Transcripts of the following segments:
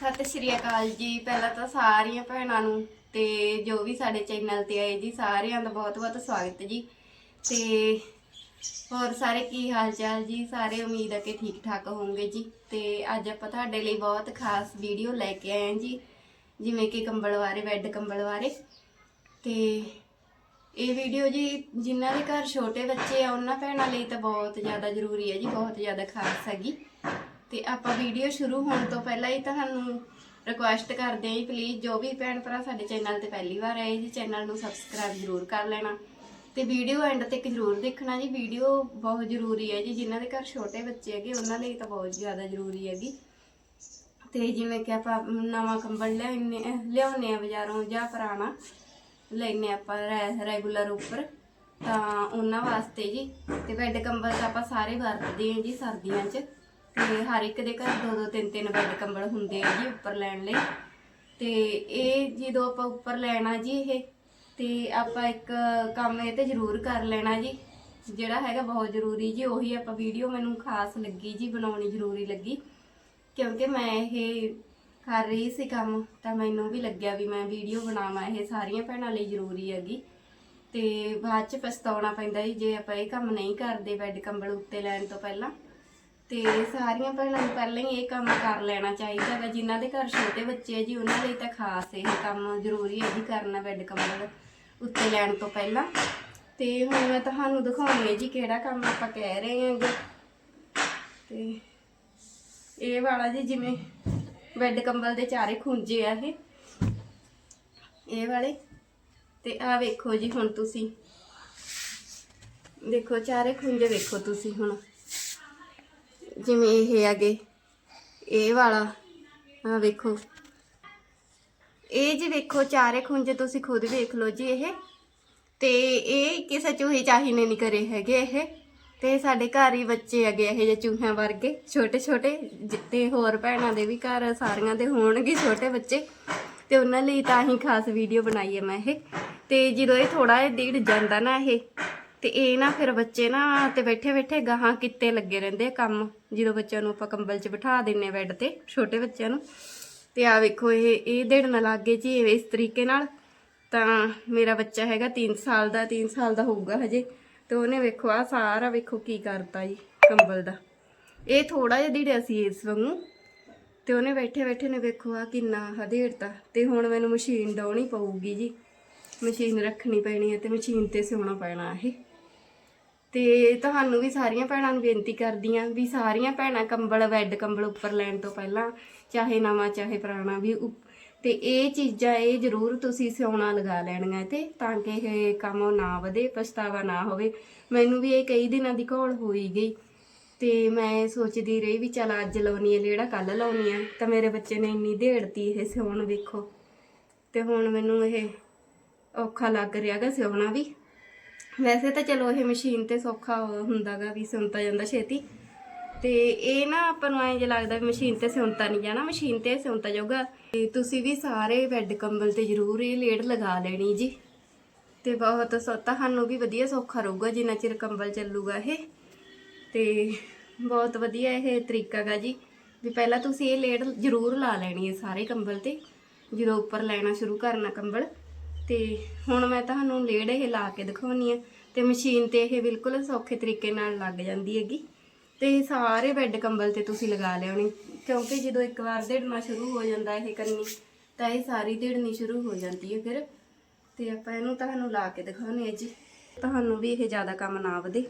ਸਤਿ ਸ਼੍ਰੀ ਅਕਾਲ ਜੀ। ਪਹਿਲਾਂ ਤਾਂ ਸਾਰੀਆਂ ਭੈਣਾਂ ਨੂੰ ਤੇ ਜੋ ਵੀ ਸਾਡੇ ਚੈਨਲ ਤੇ ਆਏ ਜੀ, ਸਾਰਿਆਂ ਦਾ ਬਹੁਤ-ਬਹੁਤ ਸਵਾਗਤ ਜੀ। ਤੇ ਹੋਰ ਸਾਰੇ ਕੀ ਹਾਲ ਚਾਲ ਜੀ? ਸਾਰੇ ਉਮੀਦ ਹੈ ਕਿ ਠੀਕ ਠਾਕ ਹੋਵੋਗੇ ਜੀ। ਤੇ ਅੱਜ ਆਪਾਂ ਤੁਹਾਡੇ ਲਈ ਬਹੁਤ ਖਾਸ ਵੀਡੀਓ ਲੈ ਕੇ ਆਏ ਹਾਂ ਜੀ, ਜਿਵੇਂ ਕਿ ਕੰਬਲ ਬਾਰੇ ਬੈੱਡ ਕੰਬਲ ਬਾਰੇ ਤੇ ਇਹ ਵੀਡੀਓ ਜੀ, ਜਿਨ੍ਹਾਂ ਦੇ ਘਰ ਛੋਟੇ ਬੱਚੇ ਆ, ਉਹਨਾਂ ਭੈਣਾਂ ਲਈ ਤਾਂ ਬਹੁਤ ਜ਼ਿਆਦਾ ਜ਼ਰੂਰੀ ਹੈ ਜੀ, ਬਹੁਤ ਜ਼ਿਆਦਾ ਖਾਸ ਹੈਗੀ। ਤੇ ਆਪਾਂ ਵੀਡੀਓ ਸ਼ੁਰੂ ਹੋਣ ਤੋਂ ਪਹਿਲਾਂ ਹੀ ਤੁਹਾਨੂੰ ਰਿਕੁਐਸਟ ਕਰਦੇ ਹਾਂ ਜੀ ਪਲੀਜ਼ ਜੋ ਵੀ ਭੈਣ ਭਰਾ ਸਾਡੇ ਚੈਨਲ ਤੇ ਪਹਿਲੀ ਵਾਰ ਆਏ ਜੀ ਚੈਨਲ ਨੂੰ ਸਬਸਕ੍ਰਾਈਬ ਜ਼ਰੂਰ ਕਰ ਲੈਣਾ। ਤੇ ਵੀਡੀਓ ਐਂਡ ਤੱਕ ਜ਼ਰੂਰ ਦੇਖਣਾ ਜੀ ਵੀਡੀਓ ਬਹੁਤ ਜ਼ਰੂਰੀ ਹੈ ਜੀ, ਜਿਨ੍ਹਾਂ ਦੇ ਘਰ ਛੋਟੇ ਬੱਚੇ ਹੈਗੇ, ਉਹਨਾਂ ਲਈ ਤਾਂ ਬਹੁਤ ਜ਼ਿਆਦਾ ਜ਼ਰੂਰੀ ਹੈਗੀ ਤੇ ਜਿਵੇਂ ਕਿ ਆਪਾਂ ਨਵਾਂ ਕੰਬਲ ਲਿਆਉਣੇ ਲਿਆਉਣੇ ਆ ਬਾਜ਼ਾਰੋਂ ਜਾਂ ਪੁਰਾਣਾ, ਲੈਨੇ ਆਪਾਂ ਰੈਗੂਲਰ ਉੱਪਰ, ਤਾਂ ਉਹਨਾਂ ਵਾਸਤੇ ਜੀ। ਤੇ ਬੈੱਡ ਕੰਬਲ ਤਾਂ ਆਪਾਂ ਸਾਰੇ ਵਰਤਦੇ ਹਾਂ ਜੀ ਸਰਦੀਆਂ 'ਚ। ਤੇ ਹਰ ਇੱਕ ਦੇ ਘਰ ਦੋ ਦੋ ਤਿੰਨ ਤਿੰਨ ਬੈੱਡ ਕੰਬਲ ਹੁੰਦੇ ਆ ਜੀ ਉੱਪਰ ਲੈਣ ਲਈ। ਤੇ ਇਹ ਜਦੋਂ ਆਪਾਂ ਉੱਪਰ ਲੈਣਾ ਜੀ ਇਹ, ਤੇ ਆਪਾਂ ਇੱਕ ਕੰਮ ਇਹ ਤੇ ਜ਼ਰੂਰ ਕਰ ਲੈਣਾ ਜੀ। ਜਿਹੜਾ ਹੈਗਾ ਬਹੁਤ ਜ਼ਰੂਰੀ ਜੀ, ਉਹੀ ਆਪਾਂ ਵੀਡੀਓ ਮੈਨੂੰ ਖਾਸ ਲੱਗੀ ਜੀ, ਬਣਾਉਣੀ ਜ਼ਰੂਰੀ ਲੱਗੀ। ਕਿਉਂਕਿ ਮੈਂ ਇਹ ਕਰ ਰਹੀ ਸੀ ਕੰਮ, ਤਾਂ ਮੈਨੂੰ ਵੀ ਲੱਗਿਆ ਵੀ ਮੈਂ ਵੀਡੀਓ ਬਣਾਵਾਂ, ਇਹ ਸਾਰੀਆਂ ਭੈਣਾਂ ਲਈ ਜ਼ਰੂਰੀ ਹੈਗੀ। ਤੇ ਬਾਅਦ ਚ ਪਛਤਾਉਣਾ ਪੈਂਦਾ ਜੀ, ਜੇ ਆਪਾਂ ਇਹ ਕੰਮ ਨਹੀਂ ਕਰਦੇ ਬੈੱਡ ਕੰਬਲ ਉੱਤੇ ਲੈਣ ਤੋਂ ਪਹਿਲਾਂ। ਤੇ ਸਾਰੀਆਂ ਭੈਣਾਂ ਨੂੰ ਪਹਿਲਾਂ ਹੀ ਇਹ ਕੰਮ ਕਰ ਲੈਣਾ ਚਾਹੀਦਾ ਹੈ ਜਿਨ੍ਹਾਂ ਦੇ ਘਰ ਛੋਟੇ ਬੱਚੇ ਹੈ ਜੀ, ਉਹਨਾਂ ਲਈ ਤਾਂ ਖਾਸ ਇਹ ਕੰਮ ਜ਼ਰੂਰੀ ਹੈ ਜੀ ਕਰਨਾ ਬੈੱਡ ਕੰਬਲ ਉੱਤੇ ਲੈਣ ਤੋਂ ਪਹਿਲਾਂ। ਤੇ ਹੁਣ ਮੈਂ ਤੁਹਾਨੂੰ ਦਿਖਾਉਣੀ ਹੈ ਜੀ ਕਿਹੜਾ ਕੰਮ ਆਪਾਂ ਕਹਿ ਰਹੇ ਹਾਂ ਹਾਂਗੇ ਤੇ ਇਹ ਵਾਲਾ ਜੀ ਜਿਵੇਂ ਬੈੱਡ ਕੰਬਲ ਦੇ ਚਾਰੇ ਖੁੰਝੇ ਆ ਇਹ। ਇਹ ਵਾਲੇ। ਤੇ ਆ ਵੇਖੋ ਜੀ ਹੁਣ ਤੁਸੀਂ। ਦੇਖੋ, ਚਾਰੇ ਖੁੰਝੇ ਵੇਖੋ ਤੁਸੀਂ ਹੁਣ। ਜਿਵੇਂ ਇਹ ਹੈਗੇ। ਇਹ ਵਾਲਾ ਆ ਵੇਖੋ। ਇਹ ਜੀ ਵੇਖੋ, ਚਾਰੇ ਖੁੰਝੇ ਤੁਸੀਂ ਖੁਦ ਵੇਖ ਲਓ ਜੀ ਇਹ। ਤੇ ਇਹ ਕਿਸੇ ਚੂਹੀ ਚਾਹੀ ਨੇ ਨਹੀਂ ਕਰੇ ਹੈਗੇ ਇਹ। ਤੇ ਸਾਡੇ ਘਰ ਹੀ ਬੱਚੇ ਹੈਗੇ ਇਹ ਜੇ ਚੂਹਿਆਂ ਵਰਗੇ। ਛੋਟੇ ਛੋਟੇ ਜ- ਤੇ ਹੋਰ ਭੈਣਾਂ ਦੇ ਵੀ ਘਰ ਸਾਰੀਆਂ ਦੇ ਹੋਣਗੇ ਛੋਟੇ ਬੱਚੇ। ਤੇ ਉਹਨਾਂ ਲਈ ਤਾਂ ਹੀ ਖਾਸ ਵੀਡੀਓ ਬਣਾਈ ਹੈ ਮੈਂ ਇਹ। ਤੇ ਜਦੋਂ ਇਹ ਥੋੜਾ ਜਿਹਾ ਦੀੜ ਜਾਂਦਾ ਨਾ ਇਹ ਤੇ ਇਹ ਨਾ ਫਿਰ ਬੱਚੇ ਨਾ ਤੇ ਬੈਠੇ ਬੈਠੇ ਗਾਹਾਂ ਕਿੱਤੇ ਲੱਗੇ ਰਹਿੰਦੇ ਆ ਕੰਮ। ਜਦੋਂ ਬੱਚਿਆਂ ਨੂੰ ਆਪਾਂ ਕੰਬਲ 'ਚ ਬਿਠਾ ਦਿੰਨੇ ਬੈੱਡ ਤੇ, ਛੋਟੇ ਬੱਚਿਆਂ ਨੂੰ। ਤੇ ਆ ਵੇਖੋ ਇਹ ਇਹ ਦੇੜਨ ਲੱਗੇ ਜੀ ਇਸ ਤਰੀਕੇ ਨਾਲ। ਤਾਂ ਮੇਰਾ ਬੱਚਾ ਹੈਗਾ 3 ਸਾਲ ਦਾ 3 ਸਾਲ ਦਾ ਹੋਊਗਾ ਹਜੇ। ਤੇ ਉਹਨੇ ਵੇਖੋ ਆ ਸਾਰਾ ਵੇਖੋ ਕੀ ਕਰਤਾ ਜੀ ਕੰਬਲ ਦਾ। ਇਹ ਥੋੜਾ ਜਿਹਾ ਦੀੜਿਆ ਸੀ ਇਸ ਵਾਂਗੂ। ਤੇ ਉਹਨੇ ਬੈਠੇ ਬੈਠੇ ਨੇ ਵੇਖੋ ਆ ਕਿੰਨਾ ਹਦੇੜਤਾ ਤੇ ਹੁਣ ਮੈਨੂੰ ਮਸ਼ੀਨ ਡਾਉਣੀ ਪਊਗੀ ਜੀ। ਮਸ਼ੀਨ ਰੱਖਣੀ ਪੈਣੀ ਹੈ ਤੇ ਮਸ਼ੀਨ ਤੇ ਸਿਉਣਾ ਪੈਣਾ ਇਹ। ਤੇ ਤੁਹਾਨੂੰ ਵੀ ਸਾਰੀਆਂ ਭੈਣਾਂ ਨੂੰ ਬੇਨਤੀ ਕਰਦੀ ਆਂ ਵੀ ਸਾਰੀਆਂ ਭੈਣਾਂ ਕੰਬਲ ਬੈੱਡ ਕੰਬਲ ਉੱਪਰ ਲੈਣ ਤੋਂ ਪਹਿਲਾਂ ਚਾਹੇ ਨਵਾਂ, ਚਾਹੇ ਪੁਰਾਣਾ ਵੀ ਉ- ਤੇ ਇਹ ਚੀਜ਼ਾਂ ਇਹ ਜ਼ਰੂਰ ਤੁਸੀਂ ਸਿਉਣਾ ਲਗਾ ਲੈਣੀਆਂ ਤੇ ਤਾਂ ਕਿ ਇਹ ਕੰਮ ਨਾ ਵਧੇ, ਪਛਤਾਵਾ ਨਾ ਹੋਵੇ। ਮੈਨੂੰ ਵੀ ਇਹ ਕਈ ਦਿਨਾਂ ਦੀ ਘੋਲ ਹੋਈ ਗਈ ਤੇ ਮੈਂ ਸੋਚਦੀ ਰਹੀ ਵੀ ਚਲ ਅੱਜ ਲਾਉਣੀ ਹੈ ਲੇੜਾ ਕੱਲ ਲਾਉਣੀ ਹੈ ਤਾਂ ਮੇਰੇ ਬੱਚੇ ਨੇ ਇੰਨੀ ਢੇੜਤੀ ਇਹ ਸਿਉਣ ਵੇਖੋ। ਤੇ ਹੁਣ ਮੈਨੂੰ ਇਹ ਔਖਾ ਲੱਗ ਰਿਹਾਗਾ ਸਿਉਣਾ ਵੀ। ਵੈਸੇ ਤਾਂ ਚਲੋ ਇਹ ਮਸ਼ੀਨ ਤੇ ਸੌਖਾ ਹੁੰਦਾਗਾ ਵੀ ਸਿਉਂਤਾ ਜਾਂਦਾ ਛੇਤੀ। ਤੇ ਇਹ ਨਾ ਆਪਾਂ ਨੂੰ ਐਂ ਜੇ ਲੱਗਦਾ ਵੀ ਮਸ਼ੀਨ ਤੇ ਸਿਉਂਤਾ ਨਹੀਂ ਜਾਣਾ, ਮਸ਼ੀਨ ਤੇ ਸਿਉਂਤਾ ਜਾਊਗਾ। ਤੇ ਤੁਸੀਂ ਵੀ ਸਾਰੇ ਬੈੱਡ ਕੰਬਲ ਤੇ ਜ਼ਰੂਰ ਇਹ ਲੇਡ ਲਗਾ ਲੈਣੀ ਜੀ। ਤੇ ਬਹੁਤ ਸੌ, ਤੁਹਾਨੂੰ ਵੀ ਵਧੀਆ ਸੌਖਾ ਰਹੂਗਾ ਜਿੰਨਾ ਚਿਰ ਕੰਬਲ ਚੱਲੂਗਾ ਇਹ। ਤੇ ਬਹੁਤ ਵਧੀਆ ਇਹ ਤਰੀਕਾ ਗਾ ਜੀ। ਵੀ ਪਹਿਲਾਂ ਤੁਸੀਂ ਇਹ ਲੇਡ ਜ਼ਰੂਰ ਲਾ ਲੈਣੀ ਹੈ ਸਾਰੇ ਕੰਬਲ ਤੇ। ਜਦੋਂ ਉੱਪਰ ਲੈਣਾ ਸ਼ੁਰੂ ਕਰਨਾ ਕੰਬਲ। ਤੇ ਹੁਣ ਮੈਂ ਤੁਹਾਨੂੰ ਲੇਡ ਇਹ ਲਾ ਕੇ ਦਿਖਾਉਣੀ ਆ ਤੇ ਮਸ਼ੀਨ ਤੇ ਇਹ ਬਿਲਕੁਲ ਸੌਖੇ ਤਰੀਕੇ ਨਾਲ ਲੱਗ ਜਾਂਦੀ ਹੈਗੀ। ਤੇ ਸਾਰੇ ਬੈੱਡ ਕੰਬਲ ਤੇ ਤੁਸੀਂ ਲਗਾ ਲਿਆਉਣੀ ਕਿਉਂਕਿ ਜਦੋਂ ਇੱਕ ਵਾਰ ਦੇੜਨਾ ਸ਼ੁਰੂ ਹੋ ਜਾਂਦਾ ਇਹ ਕਰਨੀ, ਤਾਂ ਇਹ ਸਾਰੀ ਦੇੜਨੀ ਸ਼ੁਰੂ ਹੋ ਜਾਂਦੀ ਹੈ ਫਿਰ। ਤੇ ਆਪਾਂ ਇਹਨੂੰ ਤੁਹਾਨੂੰ ਲਾ ਕੇ ਦਿਖਾਉਣੇ ਆ ਜੀ। ਤੁਹਾਨੂੰ ਵੀ ਇਹ ਜ਼ਿਆਦਾ ਕੰਮ ਨਾ ਵਧੇ।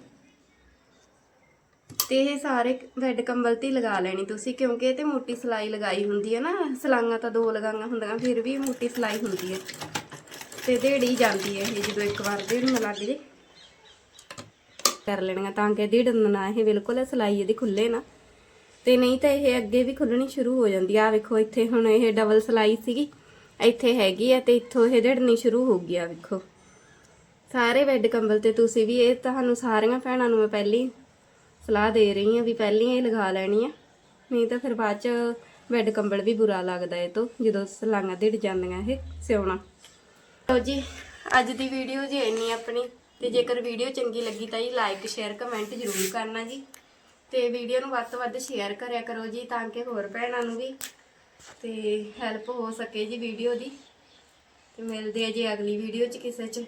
ਤੇ ਇਹ ਸਾਰੇ ਬੈੱਡ ਕੰਬਲ ਤੇ ਲਗਾ ਲੈਣੀ ਤੁਸੀਂ, ਕਿਉਂਕਿ ਇਹ ਤੇ ਮੋਟੀ ਸਲਾਈ ਲਗਾਈ ਹੁੰਦੀ ਹੈ ਨਾ, ਸਲਾਈਆਂ ਤਾਂ ਦੋ ਲਗਾਈਆਂ ਹੁੰਦੀਆਂ, ਫਿਰ ਵੀ ਮੋਟੀ ਸਲਾਈ ਹੁੰਦੀ ਹੈ। ਤੇ ਦੇੜੀ ਜਾਂਦੀ ਹੈ ਇਹ ਜਦੋਂ ਇੱਕ ਵਾਰ ਦੇੜਨ ਲੱਗ ਜੇ। ਕਰ ਲੈਣੀਆਂ ਤਾਂ ਕਿ ਦੇੜਨ ਨਾ ਇਹ ਬਿਲਕੁਲ ਸਲਾਈ ਇਹਦੀ ਖੁੱਲੇ ਨਾ। ਤੇ ਨਹੀਂ ਤਾਂ ਇਹ ਅੱਗੇ ਵੀ ਖੁੱਲਣੀ ਸ਼ੁਰੂ ਹੋ ਜਾਂਦੀ ਆ। ਵੇਖੋ, ਇੱਥੇ ਹੁਣ ਇਹ ਡਬਲ ਸਲਾਈ ਸੀਗੀ। ਇੱਥੇ ਹੈਗੀ ਆ ਤੇ ਇੱਥੋਂ ਇਹ ਦੇੜਨੀ ਸ਼ੁਰੂ ਹੋ ਗਈ ਆ, ਵੇਖੋ। ਸਾਰੇ ਬੈੱਡ ਕੰਬਲ ਤੇ ਤੁਸੀਂ ਵੀ ਇਹ ਤੁਹਾਨੂੰ ਸਾਰੀਆਂ ਭੈਣਾਂ ਨੂੰ ਮੈਂ ਪਹਿਲੀ ਸਲਾਹ ਦੇ ਰਹੀ ਹਾਂ ਵੀ ਪਹਿਲੀ ਇਹ ਲਗਾ ਲੈਣੀ ਆ। ਨਹੀਂ ਤਾਂ ਫਿਰ ਬਾਅਦ ਚ ਬੈੱਡ ਕੰਬਲ ਵੀ ਬੁਰਾ ਲੱਗਦਾ ਇਹ ਤੋਂ, ਜਦੋਂ ਸਲਾਈਆਂ ਡਿੱਡ ਜਾਂਦੀਆਂ ਇਹ ਸਿਉਣਾ। ਲਓ ਜੀ, ਅੱਜ ਦੀ ਵੀਡੀਓ ਜੀ ਇੰਨੀ ਆਪਣੀ, ਤੇ ਜੇਕਰ ਵੀਡੀਓ ਚੰਗੀ ਲੱਗੀ ਤਾਂ ਜੀ ਲਾਈਕ ਸ਼ੇਅਰ ਕਮੈਂਟ ਜ਼ਰੂਰ ਕਰਨਾ ਜੀ। ਤੇ ਵੀਡੀਓ ਨੂੰ ਵੱਧ ਤੋਂ ਵੱਧ ਸ਼ੇਅਰ ਕਰਿਆ ਕਰੋ ਜੀ, ਤਾਂ ਕਿ ਹੋਰ ਭੈਣਾਂ ਨੂੰ ਵੀ ਤੇ ਹੈਲਪ ਹੋ ਸਕੇ ਜੀ ਵੀਡੀਓ ਦੀ। ਤੇ ਮਿਲਦੇ ਆ ਜੀ ਅਗਲੀ ਵੀਡੀਓ 'ਚ ਕਿਸੇ 'ਚ।